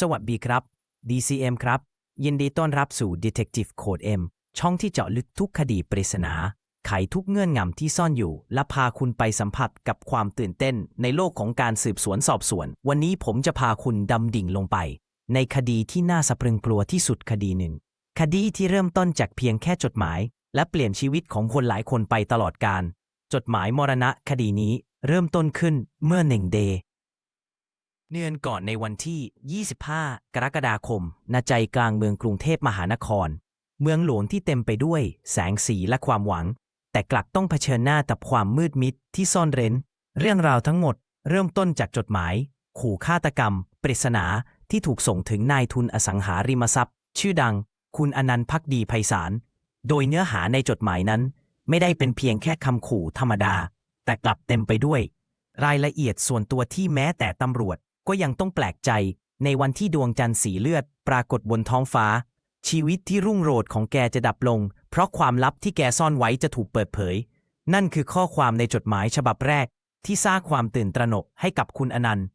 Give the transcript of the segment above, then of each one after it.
สวัสดีครับ DCM ครับ ยินดีต้อนรับสู่ Detective Code M ช่องที่เจาะลึกทุกคดีปริศนา ไขทุกเงื่อนงำที่ซ่อนอยู่ และพาคุณไปสัมผัสกับความตื่นเต้น ในโลกของการสืบสวนสอบสวน วันนี้ผมจะพาคุณดำดิ่งลงไป ในคดีที่น่าสะพรึงกลัวที่สุดคดีหนึ่ง คดีที่เริ่มต้นจากเพียงแค่จดหมาย และเปลี่ยนชีวิตของคนหลายคนไปตลอดกาลจดหมายมรณะคดีนี้เริ่มต้นขึ้นเมื่อหนึ่งเดย์ เนื่อนก่อนในวันที่ 25 กรกฎาคม ณ ใจกลางเมืองกรุงเทพมหานคร เมืองหลวงที่เต็มไปด้วยแสงสีและความหวัง แต่กลับต้องเผชิญหน้ากับความมืดมิดที่ซ่อนเร้น เรื่องราวทั้งหมดเริ่มต้นจากจดหมาย ขู่ฆาตกรรม ปริศนาที่ถูกส่งถึงนายทุนอสังหาริมทรัพย์ ชื่อดัง คุณอนันต์พักดีไพศาล โดยเนื้อหาในจดหมายนั้น ไม่ได้เป็นเพียงแค่คำขู่ธรรมดา แต่กลับเต็มไปด้วย รายละเอียดส่วนตัวที่แม้แต่ตำรวจ ก็ยังต้องแปลกใจในวันที่ดวงจันทร์สีเลือด ปรากฏบนท้องฟ้า ชีวิตที่รุ่งโรจน์ของแกจะดับลง เพราะความลับที่แกซ่อนไว้จะถูกเปิดเผย นั่นคือข้อความในจดหมายฉบับแรก ที่สร้างความตื่นตระหนกให้กับคุณอนันต์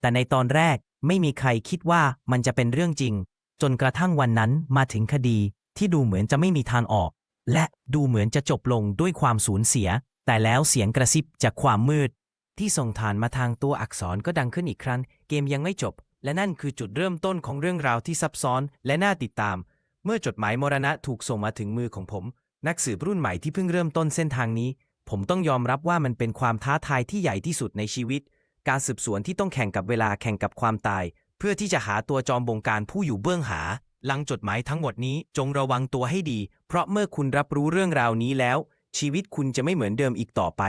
แต่ในตอนแรกไม่มีใครคิดว่ามันจะเป็นเรื่องจริง จนกระทั่งวันนั้นมาถึงคดีที่ดูเหมือนจะไม่มีทางออก และดูเหมือนจะจบลงด้วยความสูญเสีย แต่แล้วเสียงกระซิบจากความมืด ที่ส่งฐานมาทางตัวอักษรก็ดังขึ้นอีกครั้ง เกมยังไม่จบ และนั่นคือจุดเริ่มต้นของเรื่องราวที่ซับซ้อนและน่าติดตาม เมื่อจดหมายมรณะถูกส่งมาถึงมือของผม นักสืบรุ่นใหม่ที่เพิ่งเริ่มต้นเส้นทางนี้ ผมต้องยอมรับว่ามันเป็นความท้าทายที่ใหญ่ที่สุดในชีวิต การสืบสวนที่ต้องแข่งกับเวลาแข่งกับความตาย เพื่อที่จะหาตัวจอมบงการผู้อยู่เบื้องหา หลังจดหมายทั้งหมดนี้จงระวังตัวให้ดี เพราะเมื่อคุณรับรู้เรื่องราวนี้แล้ว ชีวิตคุณจะไม่เหมือนเดิมอีกต่อไป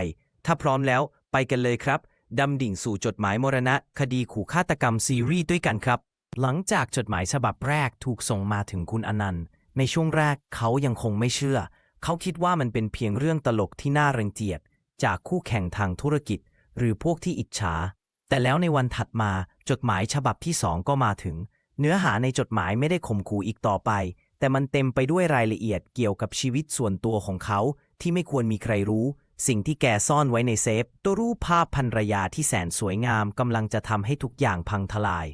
ถ้าพร้อมแล้ว ไปกันเลยครับ ดำดิ่งสู่จดหมายมรณะ คดีขู่ฆาตกรรมซีรีส์ด้วยกันครับ หลังจากจดหมายฉบับแรกถูกส่งมาถึงคุณอนันต์ ในช่วงแรกเขายังคงไม่เชื่อ เขาคิดว่ามันเป็นเพียงเรื่องตลกที่น่ารังเกียจ จากคู่แข่งทางธุรกิจ หรือพวกที่อิจฉา แต่แล้วในวันถัดมาจดหมายฉบับที่สองก็มาถึง เนื้อหาในจดหมายไม่ได้ข่มขู่อีกต่อไป แต่มันเต็มไปด้วยรายละเอียดเกี่ยวกับชีวิตส่วนตัวของเขาที่ไม่ควรมีใครรู้ สิ่งที่แกซ่อนไว้ในเซฟ ตัวรูปภาพภรรยาที่แสนสวยงามกำลังจะทำให้ทุกอย่างพังทลาย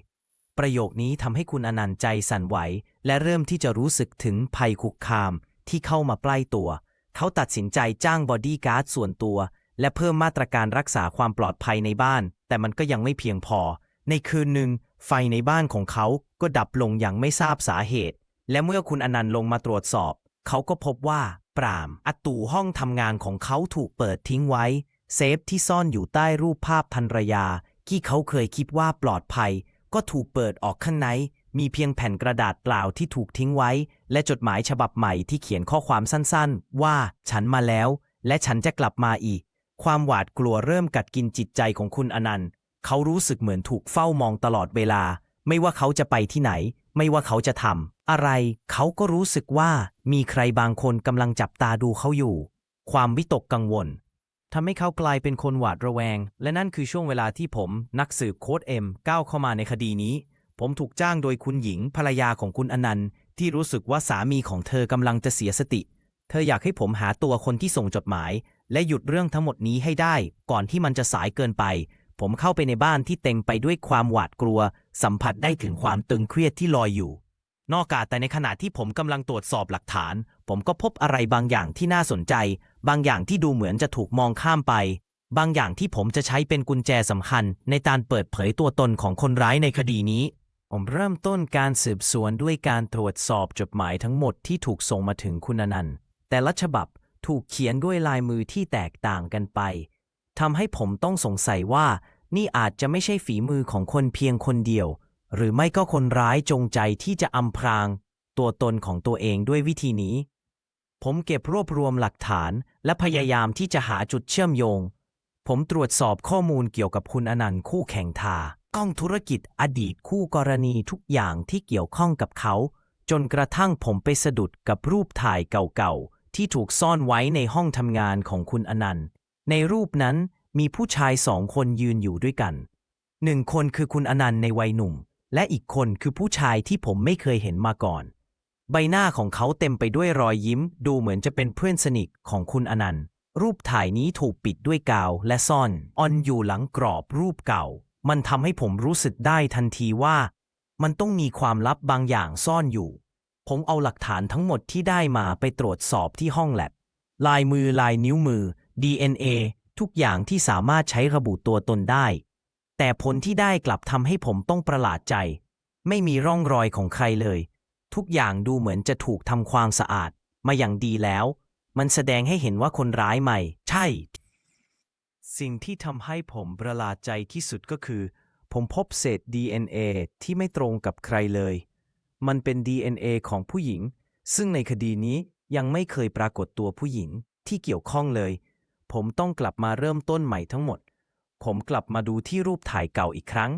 ประโยคนี้ทำให้คุณอนันต์ใจสั่นไหว และเริ่มที่จะรู้สึกถึงภัยคุกคามที่เข้ามาใกล้ตัว เขาตัดสินใจจ้างบอดี้การ์ดส่วนตัว และเพิ่มมาตรการรักษาความปลอดภัยในบ้าน แต่มันก็ยังไม่เพียงพอ ในคืนหนึ่ง ไฟในบ้านของเขาก็ดับลงอย่างไม่ทราบสาเหตุ และเมื่อคุณอนันต์ลงมาตรวจสอบ เขาก็พบว่า ปรามอัตูห้องทำงานของเขาถูกเปิดทิ้งไว้ เซฟที่ซ่อนอยู่ใต้รูปภาพภรรยา ที่เขาเคยคิดว่าปลอดภัย ก็ถูกเปิดออกข้างใน มีเพียงแผ่นกระดาษเปล่าที่ถูกทิ้งไว้ และจดหมายฉบับใหม่ที่เขียนข้อความสั้นๆ ว่าฉันมาแล้ว และฉันจะกลับมาอีก ความหวาดกลัวเริ่มกัดกินจิตใจของคุณอนันต์ เขารู้สึกเหมือนถูกเฝ้ามองตลอดเวลา ไม่ว่าเขาจะไปที่ไหน ไม่ว่าเขาจะทำอะไร เขาก็รู้สึกว่ามีใครบางคนกำลังจับตาดูเขาอยู่ ความวิตกกังวลทำให้เขากลายเป็นคนหวาดระแวง และนั่นคือช่วงเวลาที่ผมนักสืบโค้ดเอ็มก้าวเข้ามาในคดีนี้ ผมถูกจ้างโดยคุณหญิงภรรยาของคุณอนันต์ ที่รู้สึกว่าสามีของเธอกำลังจะเสียสติ เธออยากให้ผมหาตัวคนที่ส่งจดหมาย และหยุดเรื่องทั้งหมดนี้ให้ได้ ก่อนที่มันจะสายเกินไป ผมเข้าไปในบ้านที่เต็มไปด้วยความหวาดกลัว สัมผัสได้ถึงความตึงเครียดที่ลอยอยู่ นอกจากแต่ในขณะที่ผมกำลังตรวจสอบหลักฐาน ผมก็พบอะไรบางอย่างที่น่าสนใจ บางอย่างที่ดูเหมือนจะถูกมองข้ามไป บางอย่างที่ผมจะใช้เป็นกุญแจสำคัญ ในการเปิดเผยตัวตนของคนร้ายในคดีนี้ ผมเริ่มต้นการสืบสวนด้วยการตรวจสอบจดหมายทั้งหมดที่ถูกส่งมาถึงคุณอนันต์แต่ละฉบับถูกเขียนด้วยลายมือที่แตกต่างกันไป ทำให้ผมต้องสงสัยว่า นี่อาจจะไม่ใช่ฝีมือของคนเพียงคนเดียว หรือไม่ก็คนร้ายจงใจที่จะอำพราง ตัวตนของตัวเองด้วยวิธีนี้ ผมเก็บรวบรวมหลักฐาน และพยายามที่จะหาจุดเชื่อมโยง ผมตรวจสอบข้อมูลเกี่ยวกับคุณอนันต์คู่แข่งทากล้องธุรกิจอดีตคู่กรณีทุกอย่างที่เกี่ยวข้องกับเขา จนกระทั่งผมไปสะดุดกับรูปถ่ายเก่าๆที่ถูกซ่อนไว้ในห้องทำงานของคุณอนันต์ ในรูปนั้นมีผู้ชายสองคนยืนอยู่ด้วยกัน หนึ่งคนคือคุณอนันต์ในวัยหนุ่ม และอีกคนคือผู้ชายที่ผมไม่เคยเห็นมาก่อน ใบหน้าของเขาเต็มไปด้วยรอยยิ้ม ดูเหมือนจะเป็นเพื่อนสนิทของคุณอนันต์ รูปถ่ายนี้ถูกปิดด้วยกาวและซ่อนออนอยู่หลังกรอบรูปเก่า มันทำให้ผมรู้สึกได้ทันทีว่า มันต้องมีความลับบางอย่างซ่อนอยู่ ผมเอาหลักฐานทั้งหมดที่ได้มาไปตรวจสอบที่ห้องแลบลายมือลายนิ้วมือ DNA ทุกอย่างที่สามารถใช้ระบุตัวตนได้ แต่ผลที่ได้กลับทำให้ผมต้องประหลาดใจ ไม่มีร่องรอยของใครเลย ทุกอย่างดูเหมือนจะถูกทำความสะอาด มาอย่างดีแล้ว มันแสดงให้เห็นว่าคนร้ายใหม่ ใช่ สิ่งที่ทำให้ผมประหลาดใจที่สุดก็คือ ผมพบเศษ DNA ที่ไม่ตรงกับใครเลย มันเป็น DNA ของผู้หญิง ซึ่งในคดีนี้ยังไม่เคยปรากฏตัวผู้หญิงที่เกี่ยวข้องเลย ผมต้องกลับมาเริ่มต้นใหม่ทั้งหมด ผมกลับมาดูที่รูปถ่ายเก่าอีกครั้ง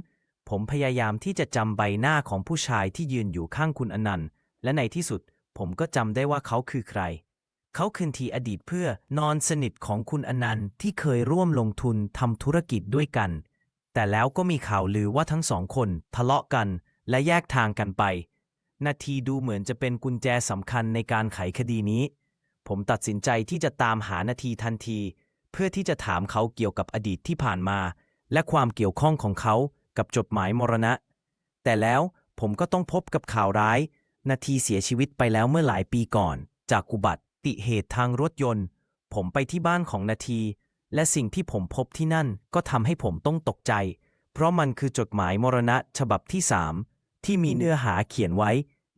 ผมพยายามที่จะจำใบหน้าของผู้ชายที่ยืนอยู่ข้างคุณอนันต์ และในที่สุด ผมก็จำได้ว่าเขาคือใคร เขาคือทีอดีตเพื่อนอนสนิทของคุณอนันต์ที่เคยร่วมลงทุนทำธุรกิจด้วยกัน แต่แล้วก็มีข่าวลือว่าทั้งสองคน ทะเลาะกันและแยกทางกันไป นาทีดูเหมือนจะเป็นกุญแจสำคัญในการไขคดีนี้ ผมตัดสินใจที่จะตามหานาทีทันที เพื่อที่จะถามเขาเกี่ยวกับอดีตที่ผ่านมา และความเกี่ยวข้องของเขากับจดหมายมรณะ แต่แล้วผมก็ต้องพบกับข่าวร้าย นาทีเสียชีวิตไปแล้วเมื่อหลายปีก่อน จากอุบัติเหตุทางรถยนต์ ผมไปที่บ้านของนาที และสิ่งที่ผมพบที่นั่นก็ทำให้ผมต้องตกใจ เพราะมันคือจดหมายมรณะฉบับที่สามที่มีเนื้อหาเขียนไว้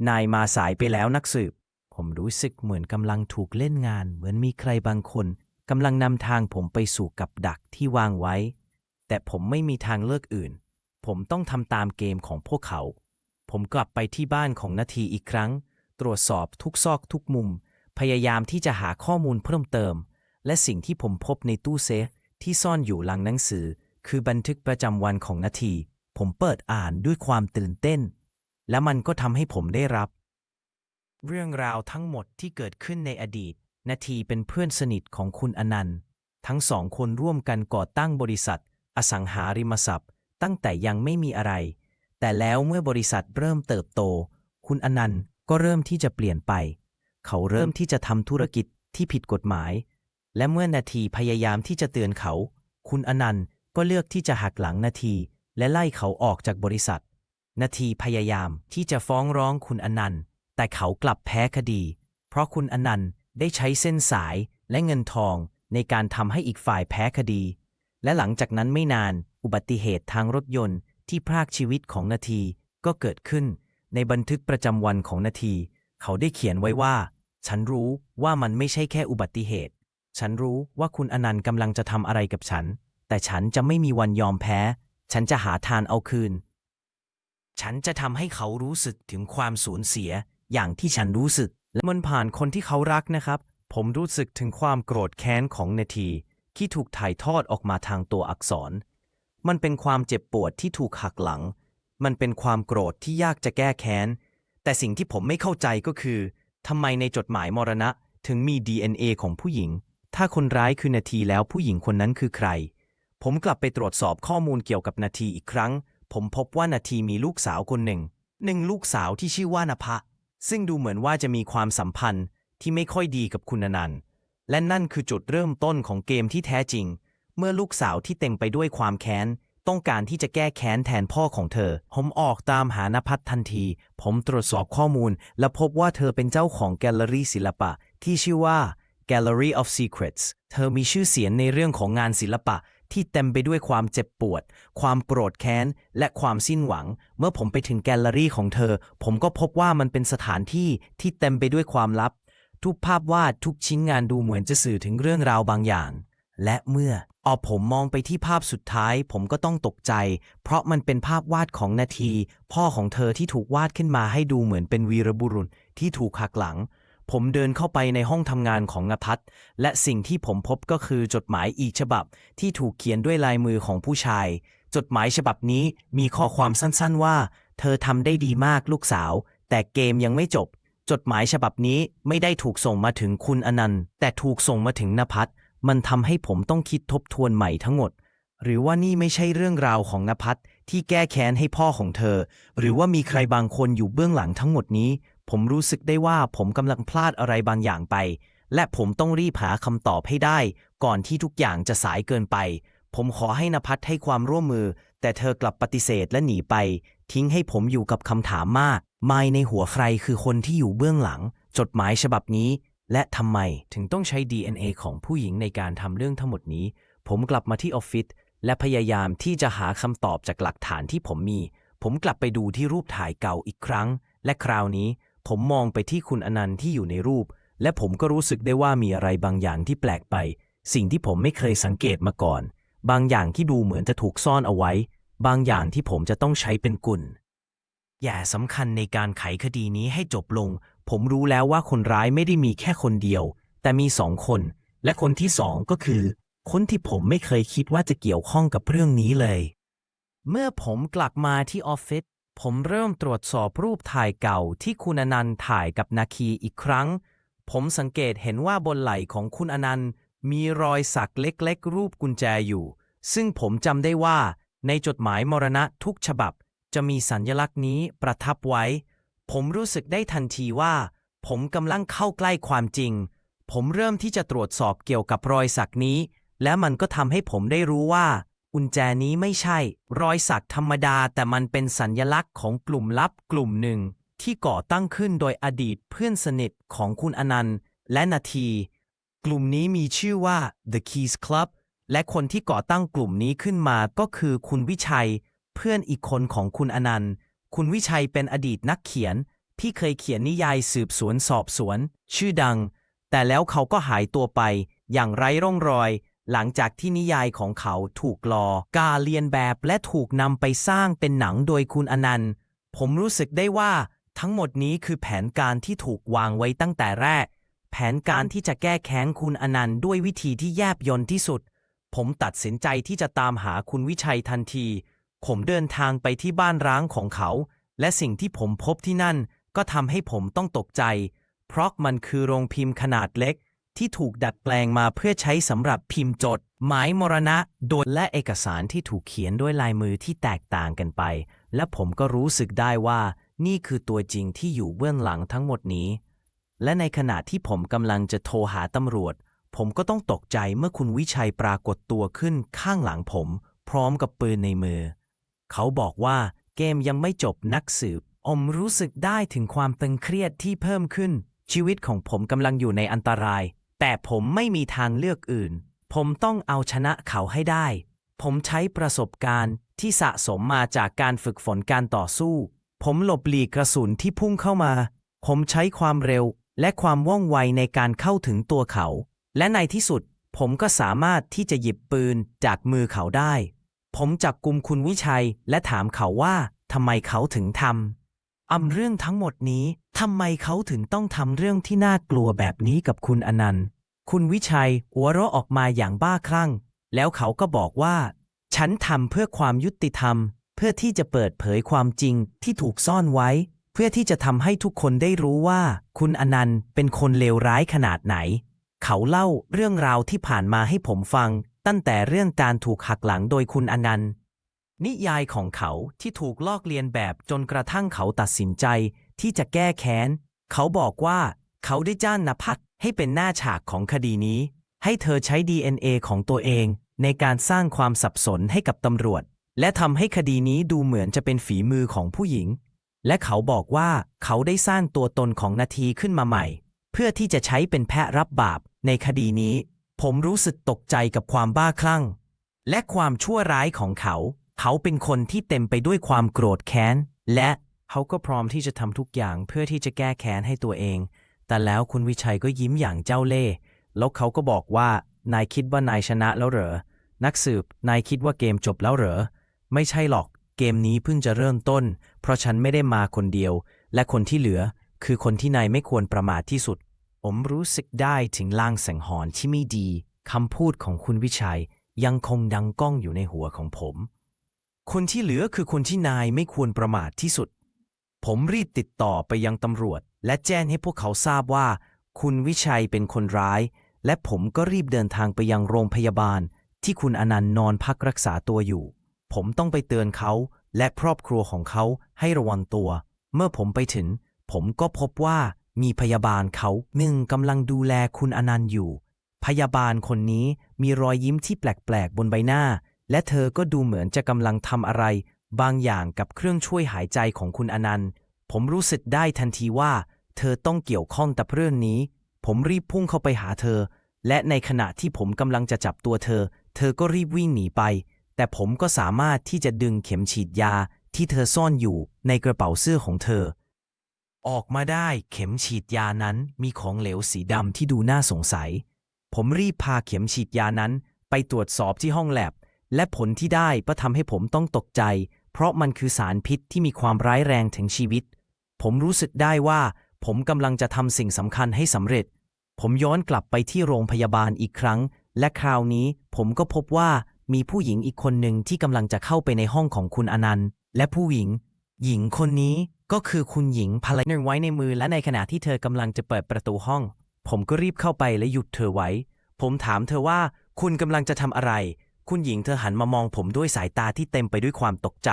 นายมาสายไปแล้วนักสืบ ผมรู้สึกเหมือนกำลังถูกเล่นงาน เหมือนมีใครบางคนำลังนำทางผมไปสู่กับดักที่วางไว้ แต่ผมไม่มีทางเลือกอื่น ผมต้องทำตามเกมของพวกเขา ผมกลับไปที่บ้านของนาทีอีกครั้ง ตรวจสอบทุกซอกทุกมุม พยายามที่จะหาข้อมูลเพิ่มเติม และสิ่งที่ผมพบในตู้เซฟที่ซ่อนอยู่หลังหนังสือ คือบันทึกประจำวันของนาที ผมเปิดอ่านด้วยความตื่นเต้น และมันก็ทำให้ผมได้รับ เรื่องราวทั้งหมดที่เกิดขึ้นในอดีต นาทีเป็นเพื่อนสนิทของคุณอนันต์ ทั้งสองคนร่วมกันก่อตั้งบริษัท อสังหาริมทรัพย์ ตั้งแต่ยังไม่มีอะไร แต่แล้วเมื่อบริษัทเริ่มเติบโต คุณอนันต์ก็เริ่มที่จะเปลี่ยนไป เขาเริ่มที่จะทำธุรกิจที่ผิดกฎหมาย และเมื่อนาทีพยายามที่จะเตือนเขา คุณอนันต์ก็เลือกที่จะหักหลังนาที และไล่เขาออกจากบริษัท นาทีพยายามที่จะฟ้องร้องคุณอนันต์ แต่เขากลับแพ้คดี เพราะคุณอนันต์ ได้ใช้เส้นสายและเงินทองในการทำให้อีกฝ่ายแพ้คดี และหลังจากนั้นไม่นานอุบัติเหตุทางรถยนต์ที่พรากชีวิตของนาทีก็เกิดขึ้น ในบันทึกประจำวันของนาที เขาได้เขียนไว้ว่า ฉันรู้ว่ามันไม่ใช่แค่อุบัติเหตุ ฉันรู้ว่าคุณอนันต์กำลังจะทำอะไรกับฉัน แต่ฉันจะไม่มีวันยอมแพ้ ฉันจะหาทานเอาคืน ฉันจะทำให้เขารู้สึกถึงความสูญเสียอย่างที่ฉันรู้สึก และมันผ่านคนที่เขารักนะครับ ผมรู้สึกถึงความโกรธแค้นของนาที ที่ถูกถ่ายทอดออกมาทางตัวอักษร มันเป็นความเจ็บปวดที่ถูกหักหลัง มันเป็นความโกรธที่ยากจะแก้แค้น แต่สิ่งที่ผมไม่เข้าใจก็คือทำไมในจดหมายมรณะถึงมี DNA ของผู้หญิง ถ้าคนร้ายคือนาทีแล้วผู้หญิงคนนั้นคือใคร ผมกลับไปตรวจสอบข้อมูลเกี่ยวกับนาทีอีกครั้ง ผมพบว่านาทีมีลูกสาวคนหนึ่ง หนึ่งลูกสาวที่ชื่อว่านภะ ซึ่งดูเหมือนว่าจะมีความสัมพันธ์ที่ไม่ค่อยดีกับคุณอนันต์ และนั่นคือจุดเริ่มต้นของเกมที่แท้จริง เมื่อลูกสาวที่เต็มไปด้วยความแค้น ต้องการที่จะแก้แค้นแทนพ่อของเธอ ผมออกตามหานภัทรทันที ผมตรวจสอบข้อมูล และพบว่าเธอเป็นเจ้าของแกลเลอรี่ศิลปะ ที่ชื่อว่า Gallery of Secrets เธอมีชื่อเสียงในเรื่องของงานศิลปะ ที่เต็มไปด้วยความเจ็บปวด ความโกรธแค้น และความสิ้นหวัง เมื่อผมไปถึงแกลเลอรี่ของเธอ ผมก็พบว่ามันเป็นสถานที่ที่เต็มไปด้วยความลับ ทุกภาพวาดทุกชิ้นงานดูเหมือนจะสื่อถึงเรื่องราวบางอย่าง และเมื่อออผมมองไปที่ภาพสุดท้าย ผมก็ต้องตกใจ เพราะมันเป็นภาพวาดของนาที พ่อของเธอที่ถูกวาดขึ้นมาให้ดูเหมือนเป็นวีรบุรุษที่ถูกหักหลัง ผมเดินเข้าไปในห้องทำงานของนภัทรและสิ่งที่ผมพบก็คือจดหมายอีกฉบับที่ถูกเขียนด้วยลายมือของผู้ชาย จดหมายฉบับนี้มีข้อความสั้นๆว่า เธอทำได้ดีมากลูกสาว แต่เกมยังไม่จบ จดหมายฉบับนี้ไม่ได้ถูกส่งมาถึงคุณอนันต์ แต่ถูกส่งมาถึงนภัทรมันทำให้ผมต้องคิดทบทวนใหม่ทั้งหมด หรือว่านี่ไม่ใช่เรื่องราวของนภัทรที่แก้แค้นให้พ่อของเธอ หรือว่ามีใครบางคนอยู่เบื้องหลังทั้งหมดนี้ ผมรู้สึกได้ว่าผมกำลังพลาดอะไรบางอย่างไป และผมต้องรีบหาคำตอบให้ได้ ก่อนที่ทุกอย่างจะสายเกินไป ผมขอให้นภัทรให้ความร่วมมือ แต่เธอกลับปฏิเสธและหนีไป ทิ้งให้ผมอยู่กับคำถามมาก ไม่ในหัวใครคือคนที่อยู่เบื้องหลัง จดหมายฉบับนี้ และทำไมถึงต้องใช้ DNA ของผู้หญิงในการทำเรื่องทั้งหมดนี้ ผมกลับมาที่ออฟฟิศและพยายามที่จะหาคำตอบจากหลักฐานที่ผมมี ผมกลับไปดูที่รูปถ่ายเก่าอีกครั้ง และคราวนี้ ผมมองไปที่คุณอนันต์ที่อยู่ในรูป และผมก็รู้สึกได้ว่ามีอะไรบางอย่างที่แปลกไป สิ่งที่ผมไม่เคยสังเกตมาก่อน บางอย่างที่ดูเหมือนจะถูกซ่อนเอาไว้ บางอย่างที่ผมจะต้องใช้เป็นกุลอย่าสำคัญในการไขคดีนี้ให้จบลง ผมรู้แล้วว่าคนร้ายไม่ได้มีแค่คนเดียว แต่มีสองคน และคนที่สองก็คือ คนที่ผมไม่เคยคิดว่าจะเกี่ยวข้องกับเรื่องนี้เลย เมื่อผมกลับมาที่ออฟฟิศ ผมเริ่มตรวจสอบรูปถ่ายเก่าที่คุณอนันต์ถ่ายกับนาคีอีกครั้ง ผมสังเกตเห็นว่าบนไหล่ของคุณอนันต์ มีรอยสักเล็กๆ รูปกุญแจอยู่ ซึ่งผมจำได้ว่า ในจดหมายมรณะทุกฉบับ จะมีสัญลักษณ์นี้ประทับไว้ ผมรู้สึกได้ทันทีว่า ผมกำลังเข้าใกล้ความจริง ผมเริ่มที่จะตรวจสอบเกี่ยวกับรอยสักนี้ และมันก็ทำให้ผมได้รู้ว่า กุญแจนี้ไม่ใช่ รอยสักธรรมดาแต่มันเป็นสัญญลักษณ์ของกลุ่มลับกลุ่มหนึ่ง ที่ก่อตั้งขึ้นโดยอดีตเพื่อนสนิทของคุณอนันต์ และนาที กลุ่มนี้มีชื่อว่า The Keys Club และคนที่ก่อตั้งกลุ่มนี้ขึ้นมาก็คือคุณวิชัย เพื่อนอีกคนของคุณอนันต์ คุณวิชัยเป็นอดีตนักเขียน ที่เคยเขียนนิยายสืบสวนสอบสวน ชื่อดัง แต่แล้วเขาก็หายตัวไป อย่างไร้ร่องรอย หลังจากที่นิยายของเขาถูกลอ กาเลียนแบบและถูกนำไปสร้างเป็นหนังโดยคุณอนันต์ ผมรู้สึกได้ว่าทั้งหมดนี้คือแผนการที่ถูกวางไว้ตั้งแต่แรก แผนการที่จะแก้แค้นคุณอนันต์ด้วยวิธีที่แยบยลที่สุด ผมตัดสินใจที่จะตามหาคุณวิชัยทันที ผมเดินทางไปที่บ้านร้างของเขา และสิ่งที่ผมพบที่นั่นก็ทำให้ผมต้องตกใจ เพราะมันคือโรงพิมพ์ขนาดเล็ก ที่ถูกดัดแปลงมาเพื่อใช้สำหรับพิมพ์จด หมายมรณะโดยและเอกสารที่ถูกเขียนด้วยลายมือที่แตกต่างกันไป และผมก็รู้สึกได้ว่า นี่คือตัวจริงที่อยู่เบื้องหลังทั้งหมดนี้ และในขณะที่ผมกำลังจะโทรหาตำรวจ ผมก็ต้องตกใจเมื่อคุณวิชัยปรากฏตัวขึ้นข้างหลังผม พร้อมกับปืนในมือ เขาบอกว่าเกมยังไม่จบนักสืบ อมรู้สึกได้ถึงความตึงเครียดที่เพิ่มขึ้น ชีวิตของผมกำลังอยู่ในอันตราย แต่ผมไม่มีทางเลือกอื่น ผมต้องเอาชนะเขาให้ได้ ผมใช้ประสบการณ์ที่สะสมมาจากการฝึกฝนการต่อสู้ ผมหลบหลีกกระสุนที่พุ่งเข้ามา ผมใช้ความเร็วและความว่องไวในการเข้าถึงตัวเขา และในที่สุด ผมก็สามารถที่จะหยิบปืนจากมือเขาได้ ผมจับกลุ่มคุณวิชัยและถามเขาว่าทำไมเขาถึงทำอำเรื่องทั้งหมดนี้ทำไมเขาถึงต้องทำเรื่องที่น่ากลัวแบบนี้กับคุณอนันต์ คุณวิชัยหัวเราะออกมาอย่างบ้าคลั่ง แล้วเขาก็บอกว่า ฉันทำเพื่อความยุติธรรม เพื่อที่จะเปิดเผยความจริงที่ถูกซ่อนไว้ เพื่อที่จะทำให้ทุกคนได้รู้ว่า คุณอนันต์เป็นคนเลวร้ายขนาดไหน เขาเล่าเรื่องราวที่ผ่านมาให้ผมฟัง ตั้งแต่เรื่องการถูกหักหลังโดยคุณอนันต์ นิยายของเขาที่ถูกลอกเลียนแบบจนกระทั่งเขาตัดสินใจที่จะแก้แค้น เขาบอกว่าเขาได้จ้างนภัส ให้เป็นหน้าฉากของคดีนี้ ให้เธอใช้ DNA ของตัวเอง ในการสร้างความสับสนให้กับตำรวจ และทำให้คดีนี้ดูเหมือนจะเป็นฝีมือของผู้หญิง และเขาบอกว่าเขาได้สร้างตัวตนของนาทีขึ้นมาใหม่ เพื่อที่จะใช้เป็นแพะรับบาปในคดีนี้ ผมรู้สึกตกใจกับความบ้าคลั่ง และความชั่วร้ายของเขา เขาเป็นคนที่เต็มไปด้วยความโกรธแค้น และเขาก็พร้อมที่จะทำทุกอย่างเพื่อที่จะแก้แค้นให้ตัวเอง แต่แล้วคุณวิชัยก็ยิ้มอย่างเจ้าเล่ห์แล้วเขาก็บอกว่า นายคิดว่านายชนะแล้วเหรอ นักสืบ นายคิดว่าเกมจบแล้วเหรอ ไม่ใช่หรอก เกมนี้เพิ่งจะเริ่มต้น เพราะฉันไม่ได้มาคนเดียว และคนที่เหลือ คือคนที่นายไม่ควรประมาทที่สุด ผมรู้สึกได้ถึงลางสังหรณ์ที่ไม่ดีคำพูดของคุณวิชัยยังคงดังก้องอยู่ในหัวของผม คนที่เหลือคือคนที่นายไม่ควรประมาทที่สุด ผมรีบติดต่อไปยังตำรวจ และแจ้งให้พวกเขาทราบว่า คุณวิชัยเป็นคนร้าย และผมก็รีบเดินทางไปยังโรงพยาบาล ที่คุณอนันต์นอนพักรักษาตัวอยู่ ผมต้องไปเตือนเขา และครอบครัวของเขาให้ระวังตัว เมื่อผมไปถึง ผมก็พบว่ามีพยาบาลเขาหนึ่งกำลังดูแลคุณอนันต์อยู่ พยาบาลคนนี้มีรอยยิ้มที่แปลกๆบนใบหน้า และเธอก็ดูเหมือนจะกำลังทำอะไร บางอย่างกับเครื่องช่วยหายใจของคุณอนันต์ ผมรู้สึกได้ทันทีว่า เธอต้องเกี่ยวข้องกับเรื่องนี้ ผมรีบพุ่งเข้าไปหาเธอ และในขณะที่ผมกำลังจะจับตัวเธอ เธอก็รีบวิ่งหนีไป แต่ผมก็สามารถที่จะดึงเข็มฉีดยาที่เธอซ่อนอยู่ในกระเป๋าเสื้อของเธอ ออกมาได้เข็มฉีดยานั้นมีของเหลวสีดำที่ดูน่าสงสัย ผมรีบพาเข็มฉีดยานั้น ไปตรวจสอบที่ห้องแลบ และผลที่ได้ก็ทำให้ผมต้องตกใจ เพราะมันคือสารพิษที่มีความร้ายแรงถึงชีวิต ผมรู้สึกได้ว่า ผมกำลังจะทำสิ่งสำคัญให้สำเร็จ ผมย้อนกลับไปที่โรงพยาบาลอีกครั้ง และคราวนี้ผมก็พบว่ามีผู้หญิงอีกคนหนึ่งที่กำลังจะเข้าไปในห้องของคุณอนันต์ และผู้หญิง หญิงคนนี้ก็คือคุณหญิงภรรยาไว้ในมือและในขณะที่เธอกำลังจะเปิดประตูห้อง ผมก็รีบเข้าไปและหยุดเธอไว้ ผมถามเธอว่าคุณกำลังจะทำอะไร คุณหญิงเธอหันมามองผมด้วยสายตาที่เต็มไปด้วยความตกใจ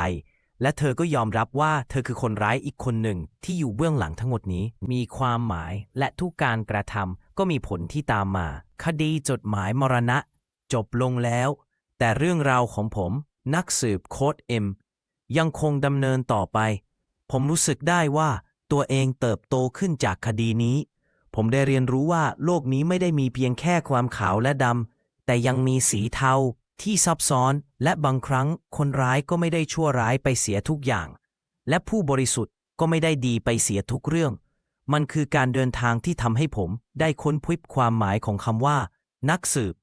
และเธอก็ยอมรับว่าเธอคือคนร้ายอีกคนหนึ่งที่อยู่เบื้องหลังทั้งหมดนี้ มีความหมายและทุกการกระทำก็มีผลที่ตามมา คดีจดหมายมรณะ จบลงแล้ว แต่เรื่องราวของผม นักสืบโค้ดเอ็มยังคงดำเนินต่อไป ผมรู้สึกได้ว่าตัวเองเติบโตขึ้นจากคดีนี้ ผมได้เรียนรู้ว่าโลกนี้ไม่ได้มีเพียงแค่ความขาวและดำแต่ยังมีสีเทา ที่ซับซ้อนและบางครั้งคนร้ายก็ไม่ได้ชั่วร้ายไปเสียทุกอย่าง และผู้บริสุทธิ์ก็ไม่ได้ดีไปเสียทุกเรื่อง มันคือการเดินทางที่ทำให้ผมได้ค้นพบความหมายของคำว่า นักสืบ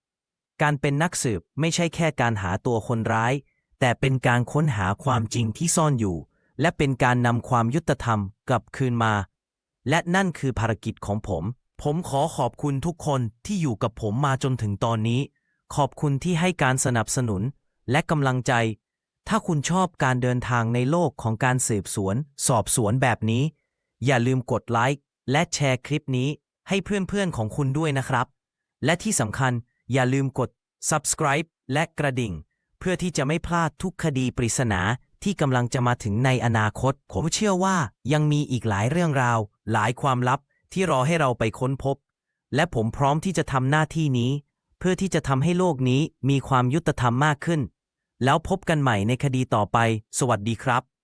การเป็นนักสืบไม่ใช่แค่การหาตัวคนร้าย แต่เป็นการค้นหาความจริงที่ซ่อนอยู่ และเป็นการนำความยุติธรรมกลับคืนมา และนั่นคือภารกิจของผม ผมขอขอบคุณทุกคนที่อยู่กับผมมาจนถึงตอนนี้ ขอบคุณที่ให้การสนับสนุนและกำลังใจ ถ้าคุณชอบการเดินทางในโลกของการสืบสวน สอบสวนแบบนี้ อย่าลืมกดไลค์และแชร์คลิปนี้ให้เพื่อนๆของคุณด้วยนะครับ และที่สำคัญอย่าลืมกด subscribe และกระดิ่ง เพื่อที่จะไม่พลาดทุกคดีปริศนาที่กำลังจะมาถึงในอนาคต ผมเชื่อว่ายังมีอีกหลายเรื่องราว หลายความลับที่รอให้เราไปค้นพบ และผมพร้อมที่จะทำหน้าที่นี้ เพื่อที่จะทำให้โลกนี้มีความยุติธรรมมากขึ้น แล้วพบกันใหม่ในคดีต่อไป สวัสดีครับ